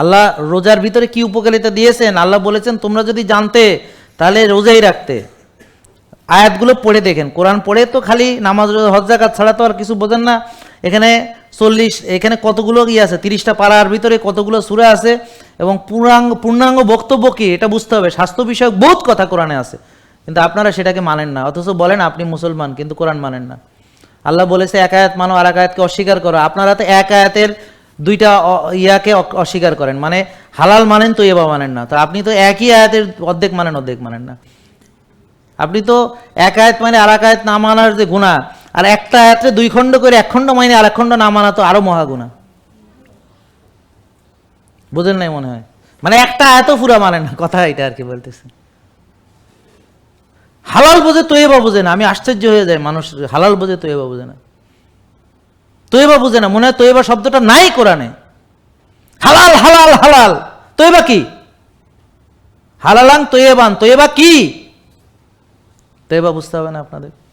আল্লাহ রোজার ভিতরে কি উপকারিতা দিয়েছেন? আল্লাহ বলেছেন তোমরা যদি জানতে তাহলে রোজাই রাখতে। আয়াতগুলো পড়ে দেখেন। কোরআন পড়ে তো খালি নামাজ রোজা, হজ জাকাত ছাড়া তো আর কিছু বোঝেন না। এখানে চল্লিশ এখানে কতগুলো ইয়ে আছে? তিরিশটা পাড়ার ভিতরে কতগুলো সুরা আছে? এবং পূর্ণাঙ্গ পূর্ণাঙ্গ বক্তব্য কি? এটা বুঝতে হবে। স্বাস্থ্য বিষয়ক বহুত কথা কোরআনে আছে। কিন্তু আপনারা সেটাকে মানেন না। অথচ বলেন আপনি মুসলমান কিন্তু কোরআন মানেন না। আল্লাহ বলেছে এক আয়াত মানো আর এক আয়াতকে অস্বীকার করো। আপনারা তো এক আয়াতের দুইটা ইয়াকে অস্বীকার করেন। মানে হালাল মানেন তো এবা মানেন না। তো আপনি তো একই আয়াতের অর্ধেক মানেন অর্ধেক মানেন না। আপনি তো এক আয়াত মানে আর এক আয়াত না মানার যে গুণা, আর একটা আয়াতে দুই খণ্ড করে এক খণ্ড মানে আর এক খণ্ড না মানা তো আরও মহা গুণা। বুঝেন নাই মনে হয়? মানে একটা আয়াতও পুরা মানেন না, কথা এটা আর কি বলতেছে। হালাল বোঝে তোয়েবা বোঝে না। আমি আশ্চর্য হয়ে যাই, মানুষ হালাল বোঝে তোয়েবা বোঝে না। তোয়েবা বুঝে না, মনে হয় তৈবা শব্দটা নাই কোরআনে। হালাল হালাল হালাল। তৈবা কি? হালালাং তৈবান। তৈবা কি? তৈবা বুঝতে হবে না আপনাদের।